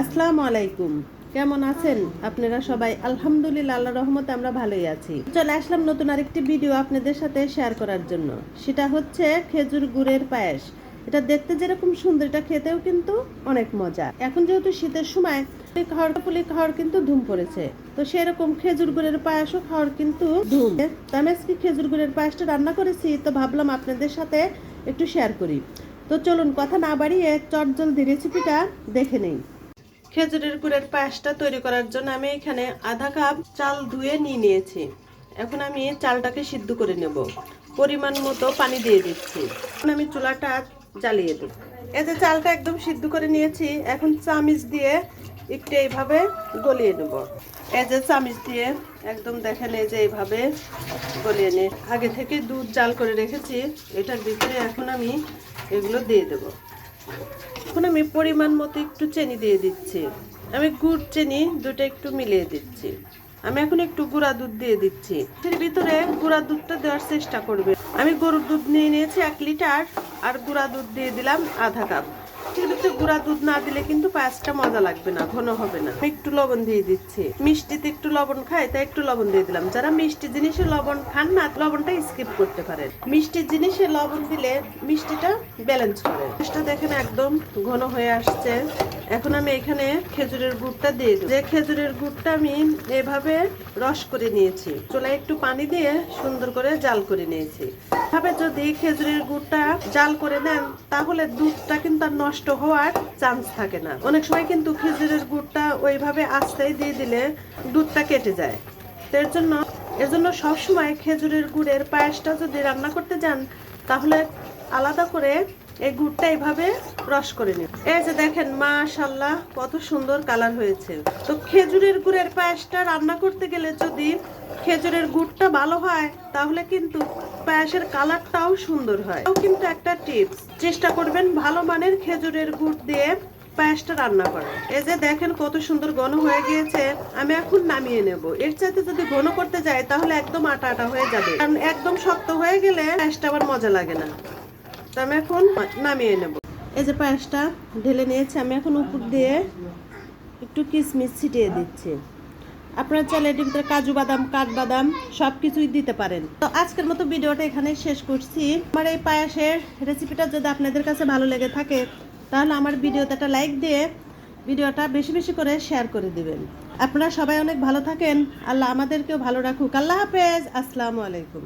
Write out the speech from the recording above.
আসসালামু আলাইকুম। কেমন আছেন? আপনারা সবাই? আলহামদুলিল্লাহ আল্লাহ রহমতে আমরা ভালোই আছি। চলে আসলাম নতুন আরেকটি ভিডিও আপনাদের সাথে শেয়ার করার জন্য। সেটা হচ্ছে খেজুর গুড়ের পায়েস। এটা দেখতে যেরকম সুন্দর, এটা খেতেও কিন্তু অনেক মজা। এখন যেহেতু শীতের সময় খাওয়ার পুলি খাওয়ার কিন্তু ধুম পড়েছে। তো সেরকম খেজুর গুড়ের পায়েসও খাওয়ার কিন্তু ধুম। আমি খেজুর গুড়ের পায়েসটা রান্না করেছি, তো ভাবলাম আপনাদের সাথে একটু শেয়ার করি। তো চলুন, কথা না বাড়িয়ে চট জলদি রেসিপিটা দেখে নেই। খেজুরের গুড়ের পায়েসটা তৈরি করার জন্য আমি এখানে আধা কাপ চাল ধুয়ে নিয়ে নিয়েছি। এখন আমি চালটাকে সিদ্ধ করে নেব। পরিমাণ মতো পানি দিয়ে দিচ্ছি। এখন আমি চুলাটা জ্বালিয়ে এই যে চালটা একদম সিদ্ধ করে নিয়েছি, এখন চামিচ দিয়ে একটু এইভাবে গলিয়ে নেব। এই যে চামিচ দিয়ে একদম দেখেন এই যে এইভাবে গলিয়ে নিয়ে আগে থেকে দুধ জাল করে রেখেছি, এটার ভিতরে এখন আমি এগুলো দিয়ে দেবো। এখন আমি পরিমাণ মতো একটু চিনি দিয়ে দিচ্ছি। আমি গুড় চিনি দুটো একটু মিলিয়ে দিচ্ছি। আমি এখন একটু গুঁড়া দুধ দিয়ে দিচ্ছি। এর ভিতরে গুঁড়া দুধটা দেওয়ার চেষ্টা করবে। আমি গরুর দুধ নিয়ে নিয়েছি এক লিটার আর গুঁড়া দুধ দিয়ে দিলাম আধা কাপ। ভিতরে গুঁড়া দুধ না দিলে কিন্তু পায়েসটা মজা লাগবে না, ঘন হবে না। একটু লবণ দিয়ে দিচ্ছি। মিষ্টিতে একটু লবণ খাই তাই একটু লবণ দিয়ে দিলাম। যারা মিষ্টি জিনিসে লবণ খান না, লবণটা স্কিপ করতে পারেন। মিষ্টি জিনিসে লবণ দিলে মিষ্টিটা ব্যালেন্স করে। দেখেন একদম ঘন হয়ে আসছে। এখন আমি এখানে খেজুরের গুড়টা দিয়ে যে খেজুরের গুড়টা আমি এভাবে রস করে নিয়েছি, চুলায় একটু পানি দিয়ে সুন্দর করে জাল করে নিয়েছি। ভাবে যদি খেজুরের গুড়টা জাল করে দেন তাহলে দুধটা কিন্তু আর নষ্ট হওয়ার চান্স থাকে না। অনেক সময় কিন্তু খেজুরের গুড়টা ওইভাবে আস্তেই দিয়ে দিলে দুধটা কেটে যায়। তো এর জন্য এর জন্য সবসময় খেজুরের গুড়ের পায়েসটা যদি রান্না করতে যান, তাহলে আলাদা করে এই গুড়টা এইভাবে রস করে নিন। এই যে দেখেন মাশাল্লাহ কত সুন্দর কালার হয়েছে। তো খেজুরের গুড়ের পায়েসটা রান্না করতে গেলে যদি খেজুরের গুড়টা ভালো হয়, তাহলে কিন্তু পায়েসের কালারটাও সুন্দর হয়। এটাও কিন্তু একটা টিপস। চেষ্টা করবেন ভালো মানের খেজুরের গুড় দিয়ে পায়েসটা রান্না করা এই যে দেখেন, কত সুন্দর ঘন হয়ে গিয়েছে। আমি এখন নামিয়ে নেব। এর চাইতে যদি ঘন করতে যাই, তাহলে একদম আটা আটা হয়ে যাবে। কারণ একদম শক্ত হয়ে গেলে পায়েসটা আবার মজা লাগে না। আমি এখন নামিয়ে নেব। এই যে পায়েসটা ঢেলে নিয়েছি, আমি এখন উপর দিয়ে একটু কিশমিশ ছিটিয়ে দিচ্ছি। আপনারা চাইলে এটির ভিতরে কাজু বাদাম, কাঠবাদাম সব কিছুই দিতে পারেন। তো আজকের মতো ভিডিওটা এখানে শেষ করছি। আমার এই পায়েসের রেসিপিটা যদি আপনাদের কাছে ভালো লেগে থাকে, তাহলে আমার ভিডিওতে একটা লাইক দিয়ে ভিডিওটা বেশি বেশি করে শেয়ার করে দিবেন। আপনারা সবাই অনেক ভালো থাকেন। আল্লাহ আমাদেরকেও ভালো রাখুক। আল্লাহ হাফেজ। আসসালামু আলাইকুম।